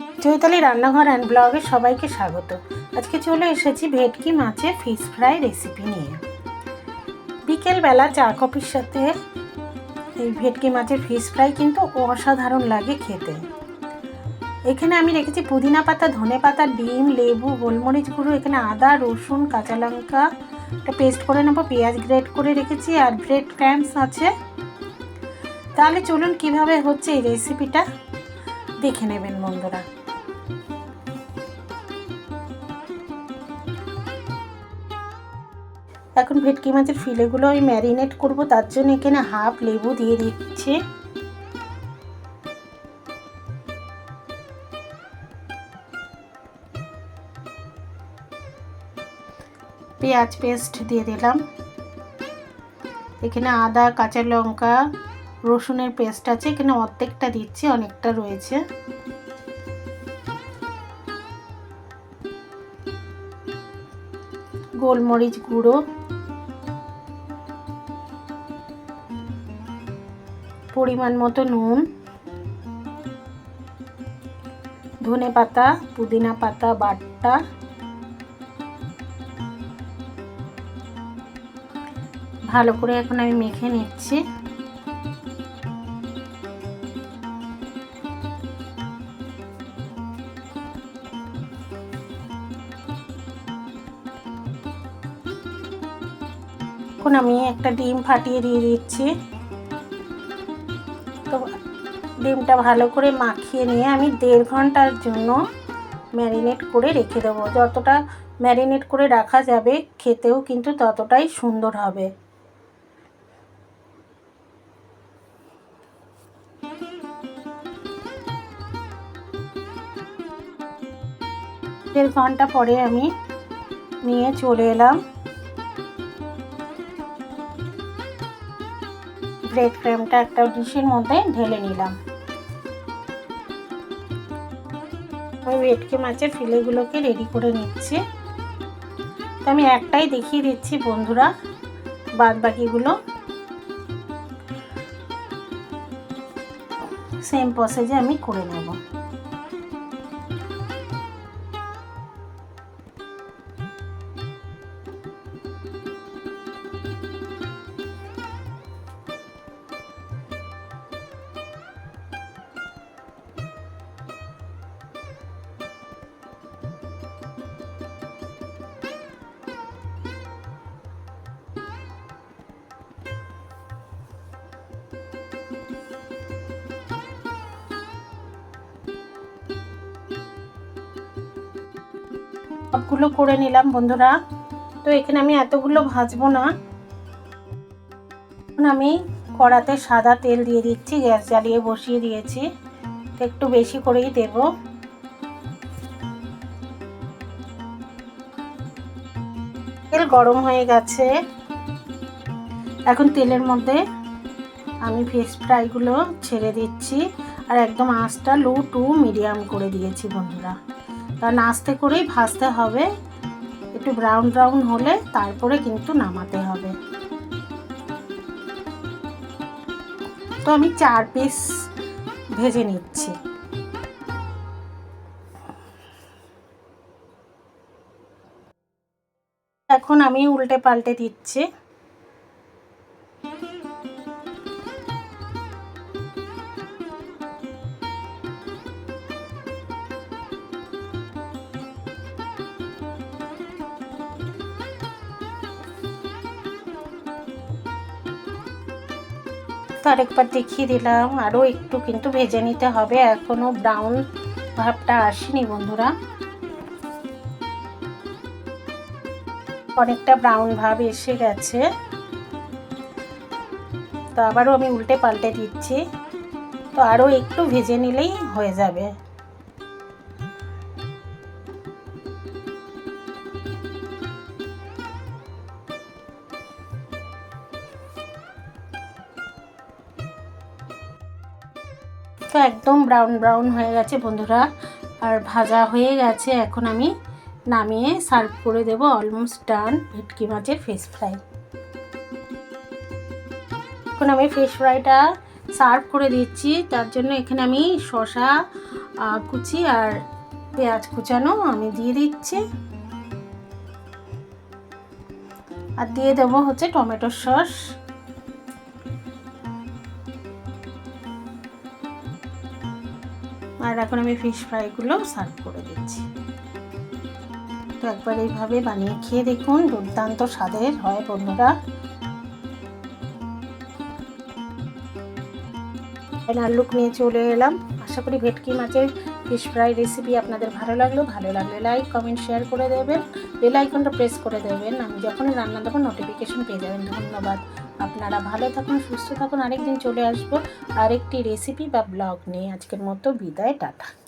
চৈতালি রান্নাঘর অ্যান্ড ব্লগে সবাইকে স্বাগত। আজকে চলে এসেছি ভেটকি মাছের ফিশ ফ্রাই রেসিপি নিয়ে। বিকেলবেলা চা কফির সাথে এই ভেটকি মাছের ফিশ ফ্রাই কিন্তু অসাধারণ লাগে খেতে। এখানে আমি রেখেছি পুদিনা পাতা, ধনে পাতা, ডিম, লেবু, গোলমরিচ গুঁড়ো, এখানে আদা, রসুন, কাঁচা লঙ্কা, একটা পেস্ট করে নেব, পেঁয়াজ গ্রেট করে রেখেছি আর ব্রেড ক্র্যাম্পস আছে। তাহলে চলুন কীভাবে হচ্ছে এই রেসিপিটা দেখে নেবেন, বন্ধুরা। এখন ভেটকি মাছের ফিলেগুলো আমি ম্যারিনেট করব, তার জন্য এখানে হাফ লেবু দিয়ে দিচ্ছি। পেঁয়াজ পেস্ট দিয়ে দিলাম। এখানে আদা, কাঁচা লঙ্কা রসুনের পেস্ট আছে, এখানে অর্ধেকটা দিচ্ছি, অনেকটা রয়েছে। গোলমরিচ গুঁড়ো। পরিমাণ মতো নুন। ধনে পাতা, পুদিনা পাতা বাট্টা ভালো করে এখন আমি মেখে নিচ্ছি। এখন আমি একটা ডিম ফাটিয়ে দিয়ে দিচ্ছি। তো ডিমটা ভালো করে মাখিয়ে নিয়ে আমি দেড় ঘণ্টার জন্য ম্যারিনেট করে রেখে দেবো। যতটা ম্যারিনেট করে রাখা যাবে, খেতেও কিন্তু ততটাই সুন্দর হবে। দেড় ঘণ্টা পরে আমি নিয়ে চলে এলাম। ব্রেড ক্রেমটা একটা ডিশের মধ্যে ঢেলে নিলাম। ওই ভেটকি মাছের ফিলেগুলোকে রেডি করে নিচ্ছি। তো আমি একটাই দেখিয়ে দিচ্ছি বন্ধুরা বাদ বাকিগুলো সেম প্রসেসে আমি করে নেব। সবগুলো করে নিলাম বন্ধুরা। তো এখানে আমি এতগুলো ভাজবো না। এখন আমি কড়াতে সাদা তেল দিয়ে দিচ্ছি, গ্যাস জ্বালিয়ে বসিয়ে দিয়েছি। একটু বেশি করেই দেব। তেল গরম হয়ে গেছে। এখন তেলের মধ্যে আমি ফিশ ফ্রাইগুলো ছেড়ে দিচ্ছি। আর একদম আঁচটা লো টু মিডিয়াম করে দিয়েছি বন্ধুরা। কারণ আস্তে করেই ভাজতে হবে। একটু ব্রাউন ব্রাউন হলে তারপরে কিন্তু নামাতে হবে। তো আমি চার পিস ভেজে নিচ্ছি। এখন আমি উল্টে পাল্টে দিচ্ছি। তো আরেকবার দেখিয়ে দিলাম। আরও একটু কিন্তু ভেজে নিতে হবে। এখনও ব্রাউন ভাবটা আসেনি বন্ধুরা। অনেকটা ব্রাউন ভাব এসে গেছে। তো আবারও আমি উল্টে পাল্টে দিচ্ছি। তো আরও একটু ভেজে নিলেই হয়ে যাবে। তো একদম ব্রাউন ব্রাউন হয়ে গেছে বন্ধুরা। আর ভাজা হয়ে গেছে। এখন আমি নামিয়ে সার্ভ করে দেব অলমোস্ট ডান ভেটকি মাছের ফিশ ফ্রাই এখন আমি ফিশ ফ্রাইটা সার্ভ করে দিচ্ছি। তার জন্য এখানে আমি শশা কুচি আর পেঁয়াজ কুচানো আমি দিয়ে দিচ্ছি। আর দিয়ে দেবো হচ্ছে টমেটো সস। আর এখন আমি ফিশ ফ্রাইগুলো সার্ভ করে দিচ্ছি। তো একবার এইভাবে বানিয়ে খেয়ে দেখুন, দুর্দান্ত স্বাদের হয় বন্ধুরা। ফাইনাল নিয়ে চলে এলাম। আশা করি ভেটকি মাছের ফিশ ফ্রাই রেসিপি আপনাদের ভালো লাগল। ভালো লাগলে লাইক কমেন্ট শেয়ার করে দেবেন। বেল আইকনটা প্রেস করে দেবেন। আমি যখনই রান্না দেবো নোটিফিকেশন পেয়ে যাবেন। ধন্যবাদ। আপনারা ভালো থাকুন, সুস্থ থাকুন। আরেকদিন চলে আসব আরেকটি রেসিপি বা ব্লগ নিয়ে। আজকের মতো বিদায়, টাটা।